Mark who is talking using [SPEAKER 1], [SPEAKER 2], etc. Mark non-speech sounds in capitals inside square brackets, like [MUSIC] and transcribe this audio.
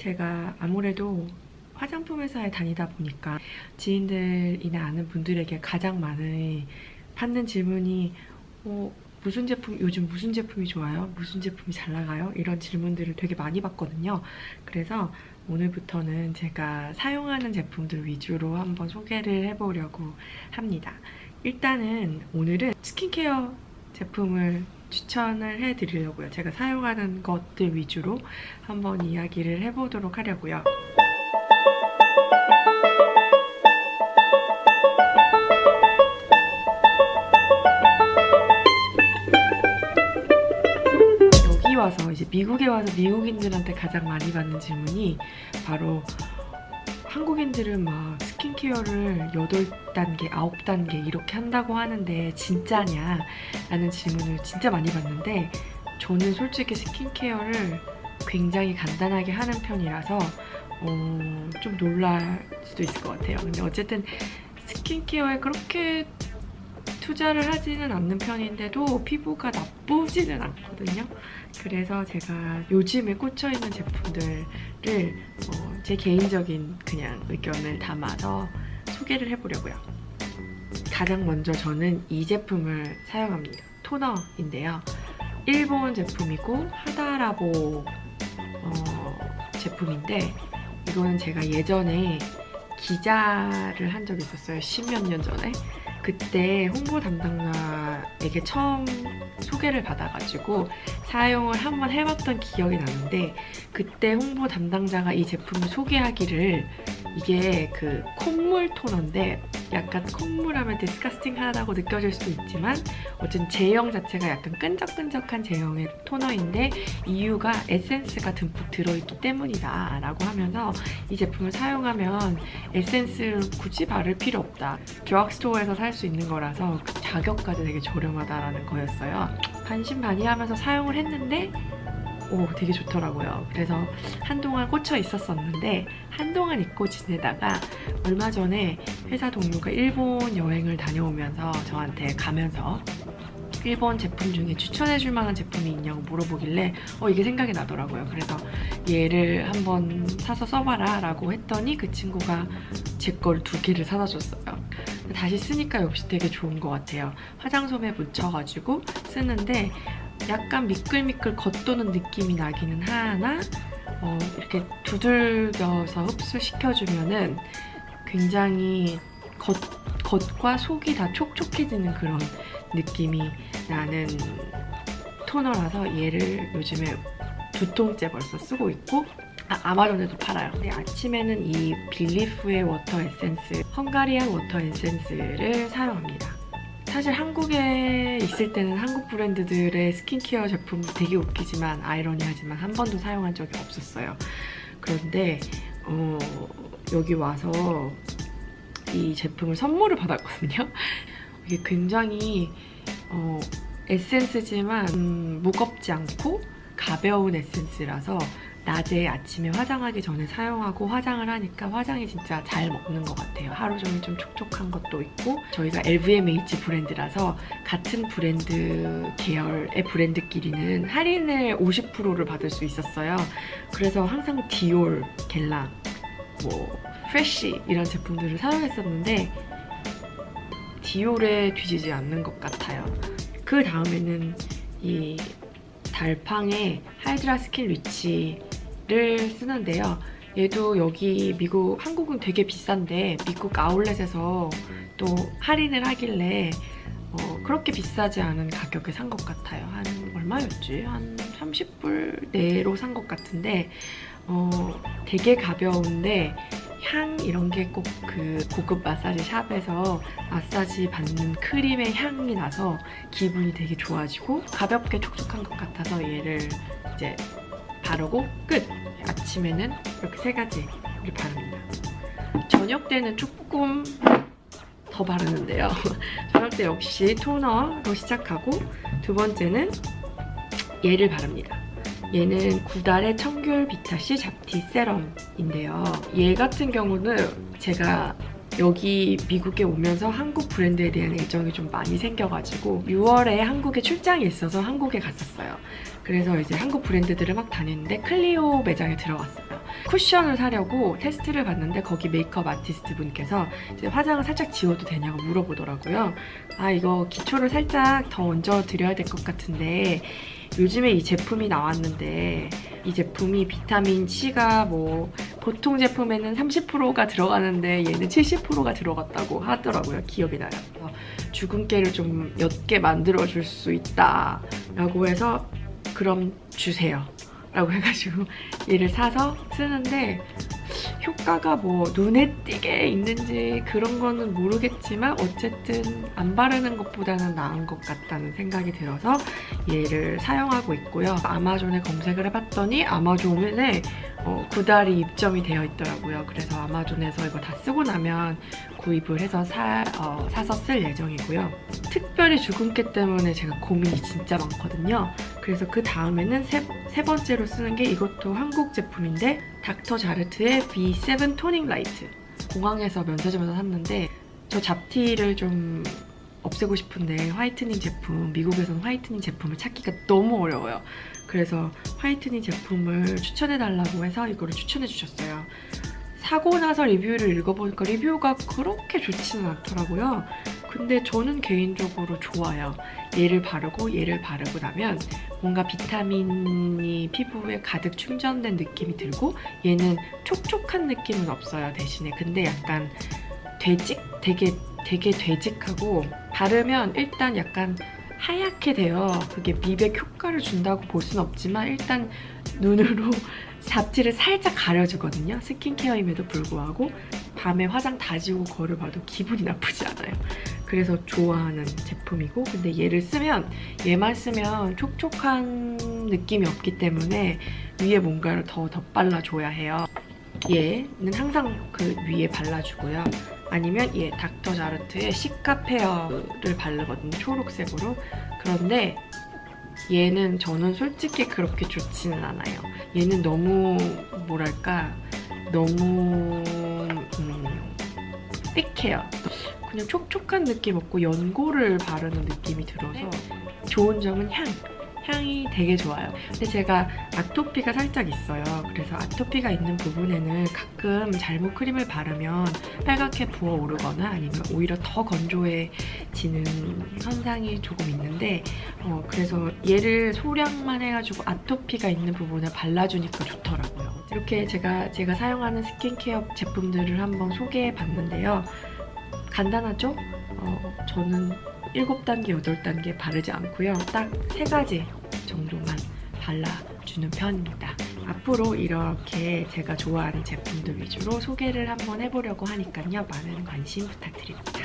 [SPEAKER 1] 제가 아무래도 화장품 회사에 다니다 보니까 지인들이나 아는 분들에게 가장 많이 받는 질문이 어, 무슨 제품 요즘 무슨 제품이 좋아요? 무슨 제품이 잘 나가요? 이런 질문들을 되게 많이 받거든요. 그래서 오늘부터는 제가 사용하는 제품들 위주로 한번 소개를 해보려고 합니다. 일단은 오늘은 스킨케어 제품을 추천을 해드리려고요. 제가 사용하는 것들 위주로 한번 이야기를 해보도록 하려고요. 여기 와서 이제 미국에 와서 미국인들한테 가장 많이 받는 질문이 바로 한국인들은 막 스킨케어를 8단계, 9단계 이렇게 한다고 하는데 진짜냐? 라는 질문을 진짜 많이 받는데 저는 솔직히 스킨케어를 굉장히 간단하게 하는 편이라서 어, 좀 놀랄 수도 있을 것 같아요. 근데 어쨌든 스킨케어에 그렇게 투자를 하지는 않는 편인데도 피부가 나쁘지는 않거든요. 그래서 제가 요즘에 꽂혀있는 제품들을 어, 제 개인적인 그냥 의견을 담아서 소개를 해보려고요. 가장 먼저 저는 이 제품을 사용합니다. 토너인데요. 일본 제품이고 하다라보 어, 제품인데 이거는 제가 예전에 기자를 한 적이 있었어요. 십몇 년 전에. 그때 홍보 담당자에게 처음 소개를 받아가지고 사용을 한번 해봤던 기억이 나는데 그때 홍보 담당자가 이 제품을 소개하기를 이게 그 콧물 토너인데 약간 콧물하면 디스카스팅하다고 느껴질 수도 있지만 어쨌든 제형 자체가 약간 끈적끈적한 제형의 토너인데 이유가 에센스가 듬뿍 들어있기 때문이다 라고 하면서 이 제품을 사용하면 에센스를 굳이 바를 필요 없다. 드럭스토어에서 살 수 있는 거라서 그 가격까지 되게 저렴하다라는 거였어요. 반신반의하면서 사용을 했는데 오 되게 좋더라고요 그래서 한동안 꽂혀 있었었는데 한동안 잊고 지내다가 얼마 전에 회사 동료가 일본 여행을 다녀오면서 저한테 가면서 일본 제품 중에 추천해 줄 만한 제품이 있냐고 물어보길래 어 이게 생각이 나더라고요. 그래서 얘를 한번 사서 써봐라 라고 했더니 그 친구가 제 걸 두 개를 사다 줬어요. 다시 쓰니까 역시 되게 좋은 것 같아요. 화장솜에 묻혀가지고 쓰는데 약간 미끌미끌 겉도는 느낌이 나기는 하나 어, 이렇게 두들겨서 흡수시켜주면은 굉장히 겉, 겉과 속이 다 촉촉해지는 그런 느낌이 나는 토너라서 얘를 요즘에 두 통째 벌써 쓰고 있고 아, 아마존에도 팔아요. 근데 아침에는 이 빌리프의 워터 에센스, 헝가리안 워터 에센스를 사용합니다. 사실 한국에 있을 때는 한국 브랜드들의 스킨케어 제품 되게 웃기지만 아이러니하지만 한 번도 사용한 적이 없었어요. 그런데 어, 여기 와서 이 제품을 선물을 받았거든요. [LAUGHS] 이게 굉장히 어, 에센스지만 음, 무겁지 않고 가벼운 에센스라서 낮에 아침에 화장하기 전에 사용하고 화장을 하니까 화장이 진짜 잘 먹는 것 같아요. 하루 종일 좀 촉촉한 것도 있고 저희가 LVMH 브랜드라서 같은 브랜드 계열의 브랜드끼리는 할인을 50%를 받을 수 있었어요. 그래서 항상 디올, 겔랑, 뭐 프레쉬 이런 제품들을 사용했었는데 디올에 뒤지지 않는 것 같아요. 그 다음에는 이 달팡의 하이드라 스킨 리치 를 쓰는데요. 얘도 여기 미국, 한국은 되게 비싼데 미국 아울렛에서 또 할인을 하길래 어, 그렇게 비싸지 않은 가격에 산 것 같아요. 한 얼마였지? 한 30불 내로 산 것 같은데 어, 되게 가벼운데 향 이런 게 꼭 그 고급 마사지 샵에서 마사지 받는 크림의 향이 나서 기분이 되게 좋아지고 가볍게 촉촉한 것 같아서 얘를 이제 바르고 끝! 아침에는 이렇게 세 가지를 바릅니다. 저녁 때는 조금 더 바르는데요. [LAUGHS] 저녁 때 역시 토너로 시작하고 두 번째는 얘를 바릅니다. 얘는 구달의 청귤 비타C 잡티 세럼인데요. 얘 같은 경우는 제가 여기 미국에 오면서 한국 브랜드에 대한 애정이 좀 많이 생겨가지고 6월에 한국에 출장이 있어서 한국에 갔었어요. 그래서 이제 한국 브랜드들을 막 다녔는데 클리오 매장에 들어갔어요. 쿠션을 사려고 테스트를 봤는데 거기 메이크업 아티스트 분께서 화장을 살짝 지워도 되냐고 물어보더라고요. 아 이거 기초를 살짝 더 얹어 드려야 될 것 같은데 요즘에 이 제품이 나왔는데 이 제품이 비타민 C가 뭐 보통 제품에는 30%가 들어가는데 얘는 70%가 들어갔다고 하더라고요. 기억이 나요. 주근깨를 좀 옅게 만들어 줄 수 있다 라고 해서 그럼 주세요 라고 해가지고 얘를 사서 쓰는데 효과가 뭐 눈에 띄게 있는지 그런 거는 모르겠지만 어쨌든 안 바르는 것보다는 나은 것 같다는 생각이 들어서 얘를 사용하고 있고요. 아마존에 검색을 해봤더니 아마존에 어, 구달이 입점이 되어 있더라고요. 그래서 아마존에서 이거 다 쓰고 나면 구입을 해서 사, 어, 사서 쓸 예정이고요. 특별히 주근깨 때문에 제가 고민이 진짜 많거든요. 그래서 그 다음에는 세, 세 번째로 쓰는 게 이것도 한국 제품인데 닥터 자르트의 B7 토닝 라이트. 공항에서 면세점에서 샀는데 저 잡티를 좀 없애고 싶은데 화이트닝 제품, 미국에서는 화이트닝 제품을 찾기가 너무 어려워요. 그래서 화이트닝 제품을 추천해달라고 해서 이거를 추천해 주셨어요. 사고 나서 리뷰를 읽어보니까 리뷰가 그렇게 좋지는 않더라고요. 근데 저는 개인적으로 좋아요. 얘를 바르고 얘를 바르고 나면 뭔가 비타민이 피부에 가득 충전된 느낌이 들고 얘는 촉촉한 느낌은 없어요 대신에. 근데 약간 되직 되게 되게 되직하고 바르면 일단 약간 하얗게 돼요. 그게 미백 효과를 준다고 볼 순 없지만 일단 눈으로 [LAUGHS] 잡티를 살짝 가려주거든요. 스킨케어임에도 불구하고 밤에 화장 다지고 거를 봐도 기분이 나쁘지 않아요 그래서 좋아하는 제품이고 근데 얘를 쓰면 얘만 쓰면 촉촉한 느낌이 없기 때문에 위에 뭔가를 더 덧발라줘야 해요. 얘는 항상 그 위에 발라주고요. 아니면 얘 닥터 자르트의 시카페어를 바르거든요. 초록색으로. 그런데 얘는 저는 솔직히 그렇게 좋지는 않아요. 얘는 너무 뭐랄까 너무 음, 삑해요. 그냥 촉촉한 느낌 없고 연고를 바르는 느낌이 들어서 좋은 점은 향. 향이 되게 좋아요. 근데 제가 아토피가 살짝 있어요. 그래서 아토피가 있는 부분에는 가끔 잘못 크림을 바르면 빨갛게 부어오르거나 아니면 오히려 더 건조해지는 현상이 조금 있는데 어, 그래서 얘를 소량만 해가지고 아토피가 있는 부분에 발라주니까 좋더라고요. 이렇게 제가 제가 사용하는 스킨케어 제품들을 한번 소개해 봤는데요. 간단하죠? 어, 저는 7단계, 8단계 바르지 않고요. 딱 3가지 정도만 발라주는 편입니다. 앞으로 이렇게 제가 좋아하는 제품들 위주로 소개를 한번 해보려고 하니까요. 많은 관심 부탁드립니다.